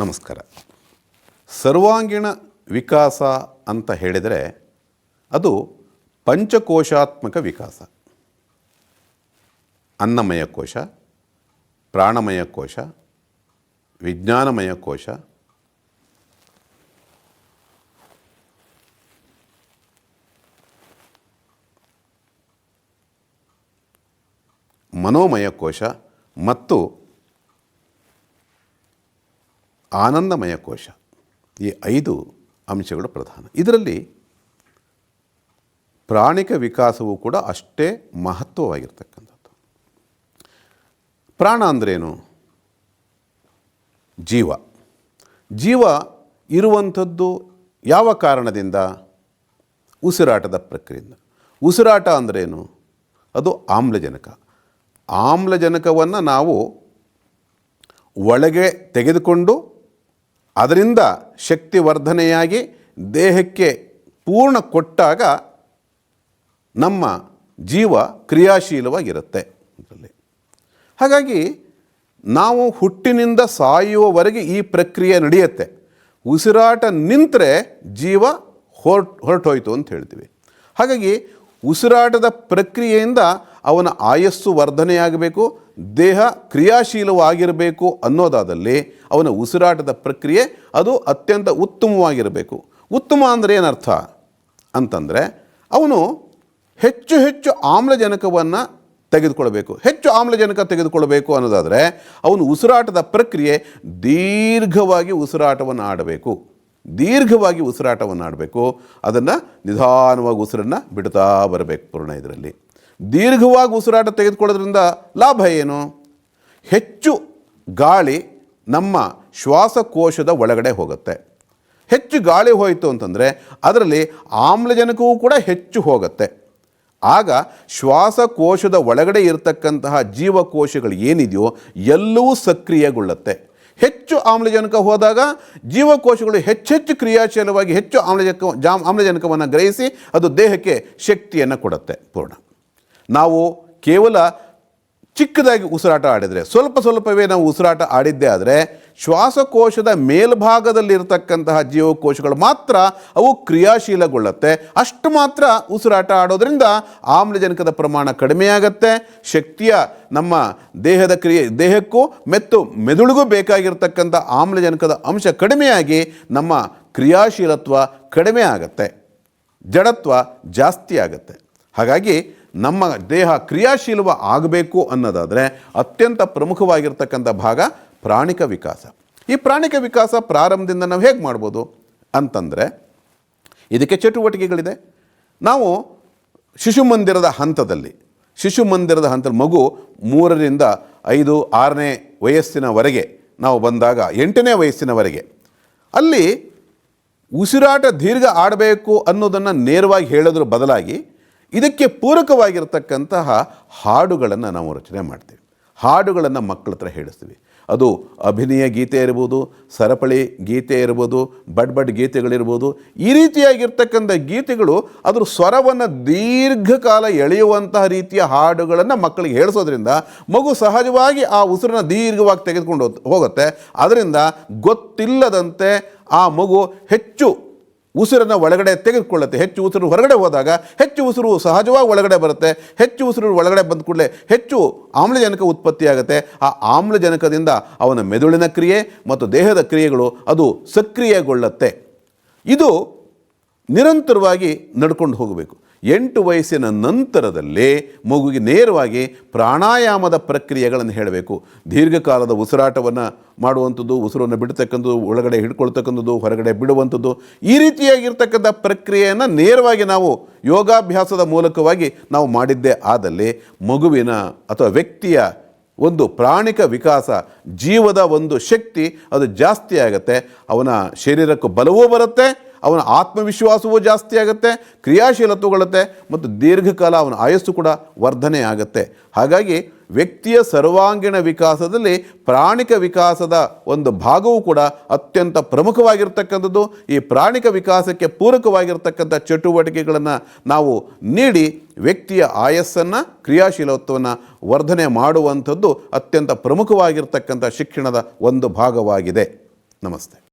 ನಮಸ್ಕಾರ. ಸರ್ವಾಂಗೀಣ ವಿಕಾಸ ಅಂತ ಹೇಳಿದರೆ ಅದು ಪಂಚಕೋಶಾತ್ಮಕ ವಿಕಾಸ. ಅನ್ನಮಯ ಕೋಶ, ಪ್ರಾಣಮಯ ಕೋಶ, ವಿಜ್ಞಾನಮಯ ಕೋಶ, ಮನೋಮಯ ಕೋಶ ಮತ್ತು ಆನಂದಮಯ ಕೋಶ. ಈ ಐದು ಅಂಶಗಳು ಪ್ರಧಾನ. ಇದರಲ್ಲಿ ಪ್ರಾಣಿಕ ವಿಕಾಸವು ಕೂಡ ಅಷ್ಟೇ ಮಹತ್ವವಾಗಿರ್ತಕ್ಕಂಥದ್ದು. ಪ್ರಾಣ ಅಂದ್ರೇನು? ಜೀವ. ಜೀವ ಇರುವಂಥದ್ದು ಯಾವ ಕಾರಣದಿಂದ? ಉಸಿರಾಟದ ಪ್ರಕ್ರಿಯೆಯಿಂದ. ಉಸಿರಾಟ ಅಂದ್ರೇನು? ಅದು ಆಮ್ಲಜನಕ. ಆಮ್ಲಜನಕವನ್ನು ನಾವು ಒಳಗೆ ತೆಗೆದುಕೊಂಡು ಅದರಿಂದ ಶಕ್ತಿ ವರ್ಧನೆಯಾಗಿ ದೇಹಕ್ಕೆ ಪೂರ್ಣ ಕೊಟ್ಟಾಗ ನಮ್ಮ ಜೀವ ಕ್ರಿಯಾಶೀಲವಾಗಿರುತ್ತೆ ಇದರಲ್ಲಿ. ಹಾಗಾಗಿ ನಾವು ಹುಟ್ಟಿನಿಂದ ಸಾಯುವವರೆಗೆ ಈ ಪ್ರಕ್ರಿಯೆ ನಡೆಯುತ್ತೆ. ಉಸಿರಾಟ ನಿಂತರೆ ಜೀವ ಹೊರ್ಟ್ ಹೊರಟೋಯ್ತು ಅಂತ ಹೇಳ್ತೀವಿ. ಹಾಗಾಗಿ ಉಸಿರಾಟದ ಪ್ರಕ್ರಿಯೆಯಿಂದ ಅವನ ಆಯಸ್ಸು ವರ್ಧನೆಯಾಗಬೇಕು ದೇಹ ಕ್ರಿಯಾಶೀಲವಾಗಿರಬೇಕು ಅನ್ನೋದಾದಲ್ಲಿ ಅವನ ಉಸಿರಾಟದ ಪ್ರಕ್ರಿಯೆ ಅದು ಅತ್ಯಂತ ಉತ್ತಮವಾಗಿರಬೇಕು. ಉತ್ತಮ ಅಂದರೆ ಏನರ್ಥ? ಅಂತಂದರೆ ಅವನು ಹೆಚ್ಚು ಹೆಚ್ಚು ಆಮ್ಲಜನಕವನ್ನು ತೆಗೆದುಕೊಳ್ಬೇಕು. ಹೆಚ್ಚು ಆಮ್ಲಜನಕ ತೆಗೆದುಕೊಳ್ಬೇಕು ಅನ್ನೋದಾದರೆ ಅವನು ಉಸಿರಾಟದ ಪ್ರಕ್ರಿಯೆ ದೀರ್ಘವಾಗಿ ಉಸಿರಾಟವನ್ನು ಆಡಬೇಕು. ದೀರ್ಘವಾಗಿ ಉಸಿರಾಟವನ್ನು ಆಡಬೇಕು. ಅದನ್ನು ನಿಧಾನವಾಗಿ ಉಸಿರನ್ನು ಬಿಡ್ತಾ ಬರಬೇಕು ಪೂರ್ಣ ಇದರಲ್ಲಿ. ದೀರ್ಘವಾಗಿ ಉಸಿರಾಟ ತೆಗೆದುಕೊಳ್ಳೋದ್ರಿಂದ ಲಾಭ ಏನು? ಹೆಚ್ಚು ಗಾಳಿ ನಮ್ಮ ಶ್ವಾಸಕೋಶದ ಒಳಗಡೆ ಹೋಗುತ್ತೆ. ಹೆಚ್ಚು ಗಾಳಿ ಹೋಯಿತು ಅಂತಂದರೆ ಅದರಲ್ಲಿ ಆಮ್ಲಜನಕವೂ ಕೂಡ ಹೆಚ್ಚು ಹೋಗುತ್ತೆ. ಆಗ ಶ್ವಾಸಕೋಶದ ಒಳಗಡೆ ಇರತಕ್ಕಂತಹ ಜೀವಕೋಶಗಳು ಏನಿದೆಯೋ ಎಲ್ಲವೂ ಸಕ್ರಿಯಗೊಳ್ಳುತ್ತೆ. ಹೆಚ್ಚು ಆಮ್ಲಜನಕ ಹೋದಾಗ ಜೀವಕೋಶಗಳು ಹೆಚ್ಚೆಚ್ಚು ಕ್ರಿಯಾಶೀಲವಾಗಿ ಹೆಚ್ಚು ಆಮ್ಲಜನಕ ಜಾ ಆಮ್ಲಜನಕವನ್ನು ಗ್ರಹಿಸಿ ಅದು ದೇಹಕ್ಕೆ ಶಕ್ತಿಯನ್ನು ಕೊಡುತ್ತೆ ಪೂರ್ಣ. ನಾವು ಕೇವಲ ಚಿಕ್ಕದಾಗಿ ಉಸಿರಾಟ ಆಡಿದರೆ, ಸ್ವಲ್ಪ ಸ್ವಲ್ಪವೇ ನಾವು ಉಸಿರಾಟ ಆಡಿದ್ದೇ ಆದರೆ, ಶ್ವಾಸಕೋಶದ ಮೇಲ್ಭಾಗದಲ್ಲಿರತಕ್ಕಂತಹ ಜೀವಕೋಶಗಳು ಮಾತ್ರ ಅವು ಕ್ರಿಯಾಶೀಲಗೊಳ್ಳುತ್ತೆ. ಅಷ್ಟು ಮಾತ್ರ ಉಸಿರಾಟ ಆಡೋದ್ರಿಂದ ಆಮ್ಲಜನಕದ ಪ್ರಮಾಣ ಕಡಿಮೆಯಾಗತ್ತೆ ಶಕ್ತಿಯ ನಮ್ಮ ದೇಹದ ಕ್ರಿಯೆ, ದೇಹಕ್ಕೂ ಮೆತ್ತು ಮೆದುಳಿಗೂ ಬೇಕಾಗಿರ್ತಕ್ಕಂಥ ಆಮ್ಲಜನಕದ ಅಂಶ ಕಡಿಮೆಯಾಗಿ ನಮ್ಮ ಕ್ರಿಯಾಶೀಲತ್ವ ಕಡಿಮೆ ಆಗತ್ತೆ. ಜಡತ್ವ ಜಾಸ್ತಿ ಆಗುತ್ತೆ. ಹಾಗಾಗಿ ನಮ್ಮ ದೇಹ ಕ್ರಿಯಾಶೀಲವ ಆಗಬೇಕು ಅನ್ನೋದಾದರೆ ಅತ್ಯಂತ ಪ್ರಮುಖವಾಗಿರ್ತಕ್ಕಂಥ ಭಾಗ ಪ್ರಾಣಿಕ ವಿಕಾಸ. ಈ ಪ್ರಾಣಿಕ ವಿಕಾಸ ಪ್ರಾರಂಭದಿಂದ ನಾವು ಹೇಗೆ ಮಾಡ್ಬೋದು ಅಂತಂದರೆ, ಇದಕ್ಕೆ ಚಟುವಟಿಕೆಗಳಿದೆ. ನಾವು ಶಿಶು ಮಂದಿರದ ಹಂತದಲ್ಲಿ, ಶಿಶು ಮಂದಿರದ ಹಂತದಲ್ಲಿ ಮಗು ಮೂರರಿಂದ ಐದು, ಆರನೇ ವಯಸ್ಸಿನವರೆಗೆ ನಾವು ಬಂದಾಗ, ಎಂಟನೇ ವಯಸ್ಸಿನವರೆಗೆ ಅಲ್ಲಿ ಉಸಿರಾಟ ದೀರ್ಘ ಆಡಬೇಕು ಅನ್ನೋದನ್ನು ನೇರವಾಗಿ ಹೇಳೋದ್ರ ಬದಲಾಗಿ ಇದಕ್ಕೆ ಪೂರಕವಾಗಿರತಕ್ಕಂತಹ ಹಾಡುಗಳನ್ನು ನಾವು ರಚನೆ ಮಾಡ್ತೀವಿ. ಹಾಡುಗಳನ್ನು ಮಕ್ಕಳ ಹತ್ರ ಹೇಳಿಸ್ತೀವಿ. ಅದು ಅಭಿನಯ ಗೀತೆ ಇರ್ಬೋದು, ಸರಪಳಿ ಗೀತೆ ಇರ್ಬೋದು, ಬಡ್ ಬಡ್ ಗೀತೆಗಳಿರ್ಬೋದು, ಈ ರೀತಿಯಾಗಿರ್ತಕ್ಕಂಥ ಗೀತೆಗಳು ಅದರ ಸ್ವರವನ್ನು ದೀರ್ಘಕಾಲ ಎಳೆಯುವಂತಹ ರೀತಿಯ ಹಾಡುಗಳನ್ನು ಮಕ್ಕಳಿಗೆ ಹೇಳಿಸೋದ್ರಿಂದ ಮಗು ಸಹಜವಾಗಿ ಆ ಉಸಿರನ್ನ ದೀರ್ಘವಾಗಿ ತೆಗೆದುಕೊಂಡು ಹೋಗ್- ಹೋಗುತ್ತೆ. ಅದರಿಂದ ಗೊತ್ತಿಲ್ಲದಂತೆ ಆ ಮಗು ಹೆಚ್ಚು ಉಸಿರನ್ನು ಒಳಗಡೆ ತೆಗೆದುಕೊಳ್ಳುತ್ತೆ. ಹೆಚ್ಚು ಉಸಿರು ಹೊರಗಡೆ ಹೋದಾಗ ಹೆಚ್ಚು ಉಸಿರು ಸಹಜವಾಗಿ ಒಳಗಡೆ ಬರುತ್ತೆ. ಹೆಚ್ಚು ಉಸಿರು ಒಳಗಡೆ ಬಂದ ಕೂಡಲೇ ಹೆಚ್ಚು ಆಮ್ಲಜನಕ ಉತ್ಪತ್ತಿಯಾಗುತ್ತೆ. ಆ ಆಮ್ಲಜನಕದಿಂದ ಅವನ ಮೆದುಳಿನ ಕ್ರಿಯೆ ಮತ್ತು ದೇಹದ ಕ್ರಿಯೆಗಳು ಅದು ಸಕ್ರಿಯಗೊಳ್ಳುತ್ತೆ. ಇದು ನಿರಂತರವಾಗಿ ನಡ್ಕೊಂಡು ಹೋಗಬೇಕು. ಎಂಟು ವಯಸ್ಸಿನ ನಂತರದಲ್ಲಿ ಮಗುವಿಗೆ ನೇರವಾಗಿ ಪ್ರಾಣಾಯಾಮದ ಪ್ರಕ್ರಿಯೆಗಳನ್ನು ಹೇಳಬೇಕು. ದೀರ್ಘಕಾಲದ ಉಸಿರಾಟವನ್ನು ಮಾಡುವಂಥದ್ದು, ಉಸಿರನ್ನು ಬಿಡ್ತಕ್ಕಂಥದ್ದು, ಒಳಗಡೆ ಹಿಡ್ಕೊಳ್ತಕ್ಕಂಥದ್ದು, ಹೊರಗಡೆ ಬಿಡುವಂಥದ್ದು, ಈ ರೀತಿಯಾಗಿರ್ತಕ್ಕಂಥ ಪ್ರಕ್ರಿಯೆಯನ್ನು ನೇರವಾಗಿ ನಾವು ಯೋಗಾಭ್ಯಾಸದ ಮೂಲಕವಾಗಿ ನಾವು ಮಾಡಿದ್ದೇ ಆದಲ್ಲಿ ಮಗುವಿನ ಅಥವಾ ವ್ಯಕ್ತಿಯ ಒಂದು ಪ್ರಾಣಿಕ ವಿಕಾಸ, ಜೀವದ ಒಂದು ಶಕ್ತಿ ಅದು ಜಾಸ್ತಿ ಆಗುತ್ತೆ. ಅವನ ಶರೀರಕ್ಕೂ ಬಲವೂ ಬರುತ್ತೆ ಅವನ ಆತ್ಮವಿಶ್ವಾಸವೂ ಜಾಸ್ತಿ ಆಗುತ್ತೆ ಕ್ರಿಯಾಶೀಲತ್ವಗೊಳ್ಳುತ್ತೆ ಮತ್ತು ದೀರ್ಘಕಾಲ ಅವನ ಆಯಸ್ಸು ಕೂಡ ವರ್ಧನೆ ಆಗುತ್ತೆ. ಹಾಗಾಗಿ ವ್ಯಕ್ತಿಯ ಸರ್ವಾಂಗೀಣ ವಿಕಾಸದಲ್ಲಿ ಪ್ರಾಣಿಕ ವಿಕಾಸದ ಒಂದು ಭಾಗವೂ ಕೂಡ ಅತ್ಯಂತ ಪ್ರಮುಖವಾಗಿರ್ತಕ್ಕಂಥದ್ದು. ಈ ಪ್ರಾಣಿಕ ವಿಕಾಸಕ್ಕೆ ಪೂರಕವಾಗಿರ್ತಕ್ಕಂಥ ಚಟುವಟಿಕೆಗಳನ್ನು ನಾವು ನೀಡಿ ವ್ಯಕ್ತಿಯ ಆಯಸ್ಸನ್ನು, ಕ್ರಿಯಾಶೀಲತ್ವವನ್ನು ವರ್ಧನೆ ಮಾಡುವಂಥದ್ದು ಅತ್ಯಂತ ಪ್ರಮುಖವಾಗಿರ್ತಕ್ಕಂಥ ಶಿಕ್ಷಣದ ಒಂದು ಭಾಗವಾಗಿದೆ. ನಮಸ್ತೆ.